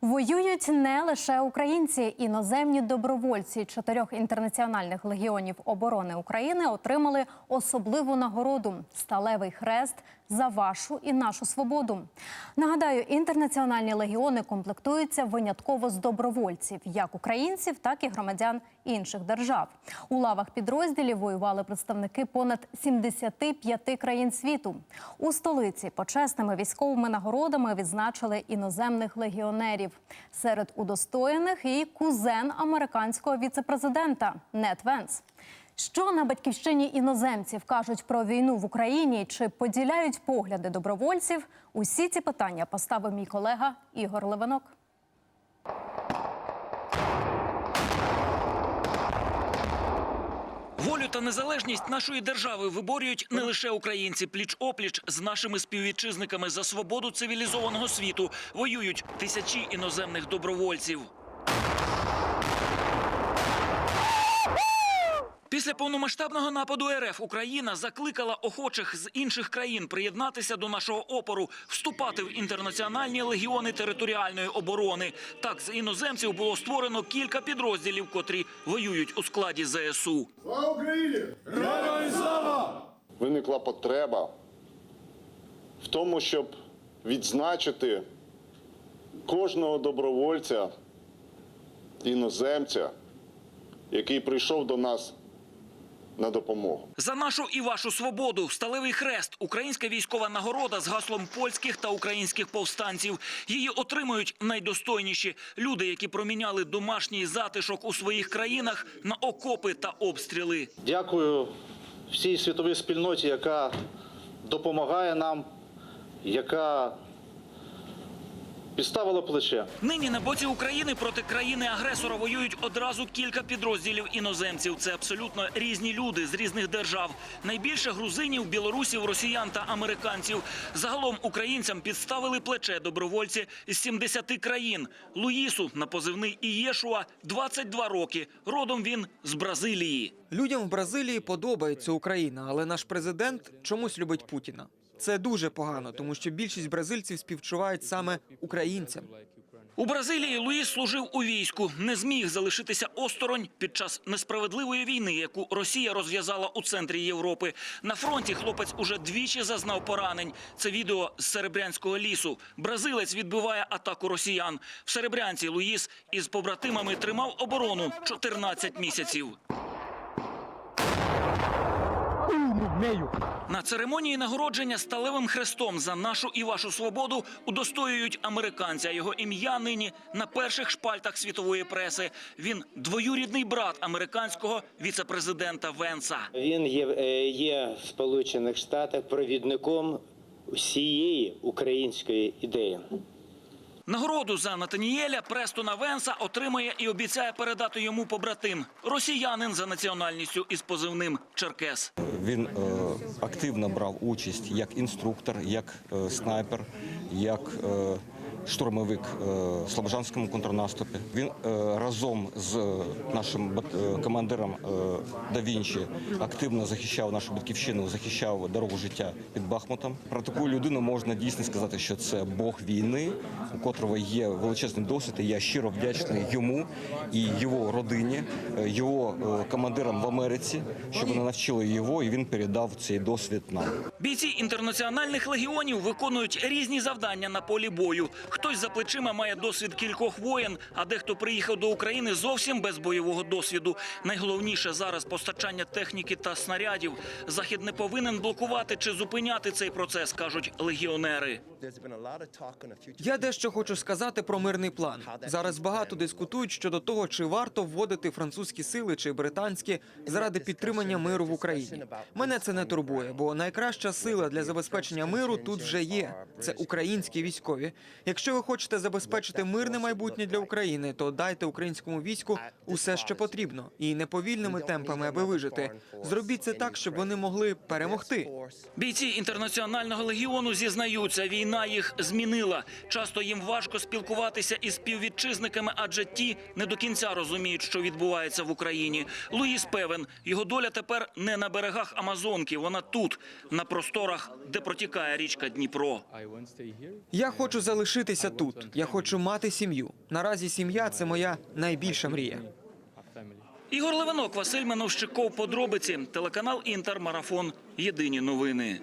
Воюють не лише українці, іноземні добровольці чотирьох інтернаціональних легіонів оборони України отримали особливу нагороду сталевий хрест за вашу і нашу свободу. Нагадаю, інтернаціональні легіони комплектуються винятково з добровольців, як українців, так і громадян інших держав. У лавах підрозділів воювали представники понад 75 країн світу. У столиці почесними військовими нагородами відзначили іноземних легіонерів. Серед удостоєних і кузен американського віцепрезидента Нет Венс. Що на батьківщині іноземців кажуть про війну в Україні чи поділяють погляди добровольців? Усі ці питання поставив мій колега Ігор Левинок. Волю та незалежність нашої держави виборюють не лише українці. Пліч опліч з нашими співвітчизниками за свободу цивілізованого світу воюють тисячі іноземних добровольців. Після повномасштабного нападу РФ Україна закликала охочих з інших країн приєднатися до нашого опору, вступати в інтернаціональні легіони територіальної оборони. Так, з іноземців було створено кілька підрозділів, котрі воюють у складі ЗСУ. Слава Україні! виникла потреба в тому, щоб відзначити кожного добровольця, іноземця, який прийшов до нас на допомогу. За нашу і вашу свободу сталевий хрест українська військова нагорода з гаслом польських та українських повстанців. Її отримують найдостойніші люди, які проміняли домашній затишок у своїх країнах на окопи та обстріли. Дякую всій світовій спільноті, яка допомагає нам, яка підставила плече. Нині на боці України проти країни-агресора воюють одразу кілька підрозділів іноземців. Це абсолютно різні люди з різних держав. Найбільше грузинів, білорусів, росіян та американців. Загалом українцям підставили плече добровольці з 70 країн. Луїсу на позивний Ієшуа 22 роки. Родом він з Бразилії. Людям в Бразилії подобається Україна, але наш президент чомусь любить Путіна. Це дуже погано, тому що більшість бразильців співчувають саме українцям. У Бразилії Луїс служив у війську, не зміг залишитися осторонь під час несправедливої війни, яку Росія розв'язала у центрі Європи. На фронті хлопець уже двічі зазнав поранень. Це відео з Серебрянського лісу. Бразилець відбиває атаку росіян. В Серебрянці Луїс із побратимами тримав оборону 14 місяців. На церемонії нагородження сталевим хрестом за нашу і вашу свободу удостоюють американця. Його ім'я нині на перших шпальтах світової преси. Він двоюрідний брат американського віцепрезидента Венса. Він є, е, є в Сполучених Штатах провідником всієї української ідеї. Нагороду за Натанієля Престона Венса отримає і обіцяє передати йому побратим росіянин за національністю із позивним Черкес. Він е, активно брав участь як інструктор, як е, снайпер, як е, штурмовик е, в Слобожанському контрнаступі. Він е, разом з е, нашим командиром Да Вінчі активно захищав нашу батьківщину, захищав дорогу життя під Бахмутом. Про таку людину можна дійсно сказати, що це Бог війни, у котрого є величезний досвід. І я щиро вдячний йому і його родині, його командирам в Америці, що вони навчили його, і він передав цей досвід нам. Бійці інтернаціональних легіонів виконують різні завдання на полі бою. Хтось за плечима має досвід кількох воєн, а дехто приїхав до України зовсім без бойового досвіду. Найголовніше зараз постачання техніки та снарядів. Захід не повинен блокувати чи зупиняти цей процес, кажуть легіонери. Я дещо хочу сказати про мирний план. Зараз багато дискутують щодо того, чи варто вводити французькі сили чи британські заради підтримання миру в Україні. Мене це не турбує, бо найкраща сила для забезпечення миру тут вже є. Це українські військові. Якщо ви хочете забезпечити мирне майбутнє для України, то дайте українському війську усе, що потрібно, і не повільними темпами, аби вижити. Зробіть це так, щоб вони могли перемогти. Бійці інтернаціонального легіону зізнаються, війна їх змінила. Часто їм важко спілкуватися із співвітчизниками, адже ті не до кінця розуміють, що відбувається в Україні. Луїс певен, його доля тепер не на берегах Амазонки, вона тут, на просторах, де протікає річка Дніпро. Я хочу залишити оселитися тут. Я хочу мати сім'ю. Наразі сім'я це моя найбільша мрія. Ігор Левинок, Василь Мановщиков. подробиці, телеканал Інтер, Марафон. Єдині новини.